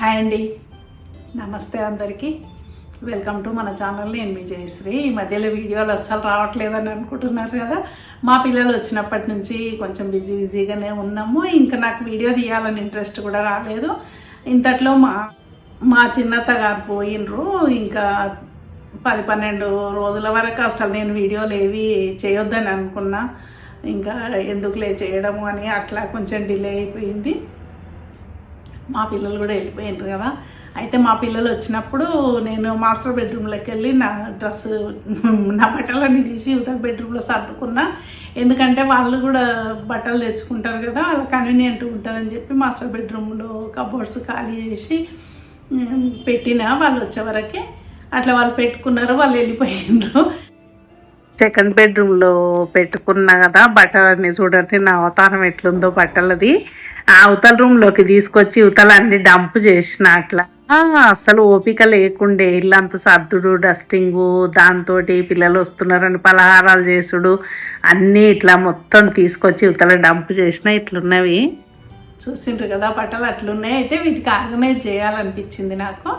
Hi అండి. నమస్తే అందరికీ. వెల్కమ్ టు మన ఛానల్ నేను మీ జయశ్రీ. ఈ మధ్యలో వీడియోలు అస్సలు రావట్లేదని అనుకుంటున్నారు కదా. మా పిల్లలు వచ్చినప్పటి నుంచి కొంచెం బిజీ బిజీగానే ఉన్నాము. ఇంకా నాకు వీడియో తీయాలని ఇంట్రెస్ట్ కూడా రాలేదు. ఇంతట్లో మా మా చిన్నత్త గారు పోయినరు. ఇంకా పది పన్నెండు రోజుల వరకు అసలు నేను వీడియోలు ఏవి చేయొద్దని అనుకున్నా. ఇంకా ఎందుకులే చేయడము అని అట్లా కొంచెం డిలే అయిపోయింది. మా పిల్లలు కూడా వెళ్ళిపోయినారు కదా. అయితే మా పిల్లలు వచ్చినప్పుడు నేను మాస్టర్ బెడ్రూమ్లోకి వెళ్ళి నా డ్రెస్ నా బట్టలన్నీ తీసి యువత బెడ్రూమ్లో సర్దుకున్నా. ఎందుకంటే వాళ్ళు కూడా బట్టలు తెచ్చుకుంటారు కదా అలా కన్వీనియంట్ ఉంటుందని చెప్పి మాస్టర్ బెడ్రూమ్లో కబోర్డ్స్ ఖాళీ చేసి పెట్టిన వాళ్ళు వచ్చేవరకే అట్లా వాళ్ళు పెట్టుకున్నారు వాళ్ళు వెళ్ళిపోయినారు సెకండ్ బెడ్రూమ్లో పెట్టుకున్నా కదా బట్టలన్నీ చూడండి నా అవతారం ఎట్లుందో బట్టలది. ఆ అవతల రూమ్లోకి తీసుకొచ్చి ఇవతలన్నీ డంప్ చేసిన అట్లా. అసలు ఓపిక లేకుండే ఇల్లంత సర్దుడు డస్టింగు దాంతో పిల్లలు వస్తున్నారని పలహారాలు చేసుడు అన్నీ ఇట్లా మొత్తం తీసుకొచ్చి ఇవతల డంప్ చేసిన ఇట్లున్నవి. చూసిండ్రు కదా బట్టలు అట్లున్నాయి. అయితే వీటికి ఆర్గనైజ్ చేయాలనిపించింది నాకు.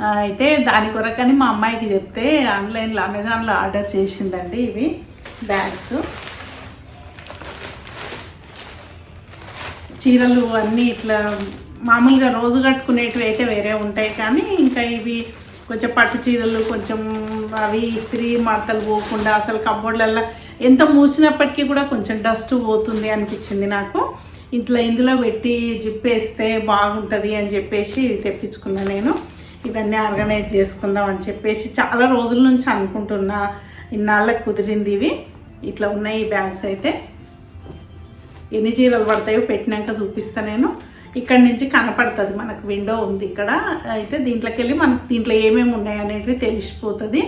అయితే దాని కొరకని మా అమ్మాయికి చెప్తే ఆన్లైన్లో అమెజాన్లో ఆర్డర్ చేసిందండి ఇవి బ్యాగ్స్. చీరలు అన్నీ ఇట్లా మామూలుగా రోజు కట్టుకునేటివి అయితే వేరే ఉంటాయి కానీ ఇంకా ఇవి కొంచెం పట్టు చీరలు కొంచెం అవి ఇస్త్రీ మడతలు పోకుండా అసలు కబోర్డ్లల్లో ఎంత మూసినప్పటికీ కూడా కొంచెం డస్ట్ పోతుంది అనిపించింది నాకు. ఇట్లా ఇందులో పెట్టి జిప్పేస్తే బాగుంటుంది అని చెప్పేసి తెప్పించుకున్నాను నేను. ఇవన్నీ ఆర్గనైజ్ చేసుకుందాం అని చెప్పేసి చాలా రోజుల నుంచి అనుకుంటున్నా. ఇన్నాళ్ళకి కుదిరింది ఇవి. ఇట్లా ఉన్నాయి ఈ బ్యాగ్స్ అయితే. ఎన్ని చీరలు పడతాయో పెట్టినాక చూపిస్తా నేను. ఇక్కడ నుంచి కనపడుతుంది మనకు విండో ఉంది ఇక్కడ. అయితే దీంట్లోకి వెళ్ళి మనకు దీంట్లో ఏమేమి ఉన్నాయి అనేటివి తెలిసిపోతుంది.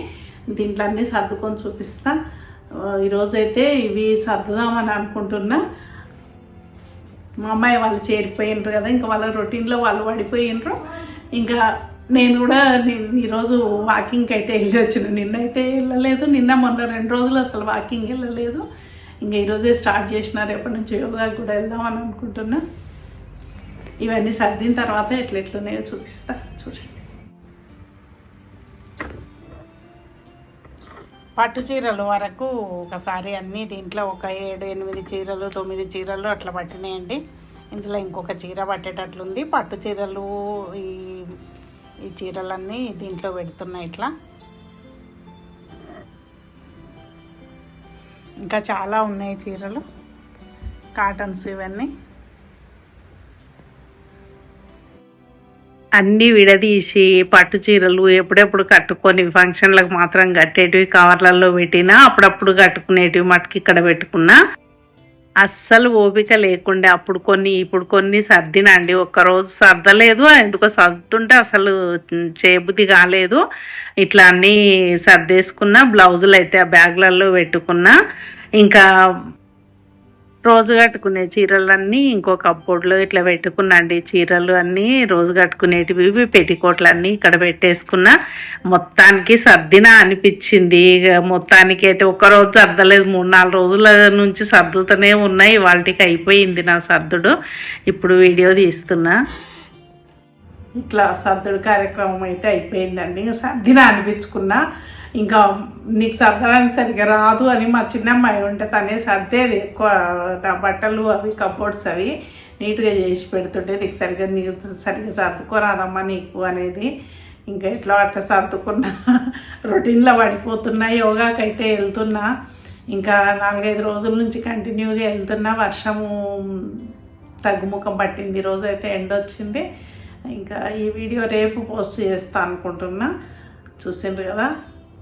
దీంట్లో అన్నీ సర్దుకొని చూపిస్తా. ఈరోజైతే ఇవి సర్దుదామని అనుకుంటున్నా. మా అమ్మాయి వాళ్ళు చేరిపోయినరు కదా ఇంకా వాళ్ళ రొటీన్లో వాళ్ళు పడిపోయినరు. ఇంకా నేను కూడా నేను ఈరోజు వాకింగ్కి అయితే వెళ్ళి వచ్చిన నిన్న అయితే వెళ్ళలేదు. నిన్న మొన్న రెండు రోజులు అసలు వాకింగ్ వెళ్ళలేదు. ఇంకా ఈరోజే స్టార్ట్ చేసిన. రేపటి నుంచి యోగా కూడా వెళ్దామని అనుకుంటున్నా. ఇవన్నీ సర్దిన తర్వాత ఎట్లా ఎట్లున్నాయో చూపిస్తా. చూడండి. పట్టు చీరలు వరకు ఒకసారి అన్నీ దీంట్లో ఒక ఏడు ఎనిమిది చీరలు తొమ్మిది చీరలు అట్లా పట్టినాయండి. ఇందులో ఇంకొక చీర పట్టేటట్లుంది. పట్టు చీరలు ఈ ఈ చీరలన్నీ దీంట్లో పెడుతున్నాయి ఇట్లా. ఇంకా చాలా ఉన్నాయి చీరలు. కాటన్స్ ఇవన్నీ. అన్నీ విడదీసి పట్టు చీరలు ఎప్పుడెప్పుడు కట్టుకొని ఫంక్షన్లకు మాత్రం కట్టేటివి కవర్లలో పెట్టినా అప్పుడప్పుడు కట్టుకునేటివి మటుకు ఇక్కడ పెట్టుకున్నా. అస్సలు ఓపిక లేకుండే అప్పుడు కొన్ని ఇప్పుడు కొన్ని సర్దినండి. ఒక్కరోజు సర్దలేదు ఎందుకో సర్దుతుంటే అసలు చేబుద్ది కాలేదు. ఇట్లా అన్నీ సర్దేసుకున్నా బ్లౌజులు అయితే ఆ బ్యాగ్లలో పెట్టుకున్నా. ఇంకా రోజు కట్టుకునే చీరలన్నీ ఇంకో కప్బోర్డ్లో ఇట్లా పెట్టుకున్నాండి. చీరలు అన్నీ రోజు కట్టుకునేటివి ఇవి పెట్టికోట్లన్నీ ఇక్కడ పెట్టేసుకున్నా మొత్తానికి సర్దిన అనిపించింది. ఇక మొత్తానికి అయితే ఒక్క రోజు సర్దలేదు. మూడు నాలుగు రోజుల నుంచి సర్దుతూనే ఉన్నాయి వాళ్ళకి అయిపోయింది నా సర్దుడు. ఇప్పుడు వీడియో తీస్తున్నా. ఇట్లా సర్దుడు కార్యక్రమం అయితే అయిపోయిందండి. సర్దిన అనిపించుకున్నా. ఇంకా నీకు సర్దడానికి సరిగ్గా రాదు అని మా చిన్నమ్మాయి ఉంటే తనే సర్దేది ఎక్కువ నా బట్టలు అవి కబోర్డ్స్ అవి నీట్గా చేసి పెడుతుంటే నీకు సరిగ్గా నీకు సరిగ్గా సర్దుకోరాదమ్మా నీకు అనేది. ఇంకా ఎట్లా అట్లా సర్దుకున్నా రొటీన్లో పడిపోతున్నా యోగాకి అయితే వెళ్తున్నా. ఇంకా నాలుగైదు రోజుల నుంచి కంటిన్యూగా వెళ్తున్నా. వర్షము తగ్గుముఖం పట్టింది. ఈరోజు అయితే ఎండ వచ్చింది. ఇంకా ఈ వీడియో రేపు పోస్ట్ చేస్తా అనుకుంటున్నా. చూసిండ్రు కదా?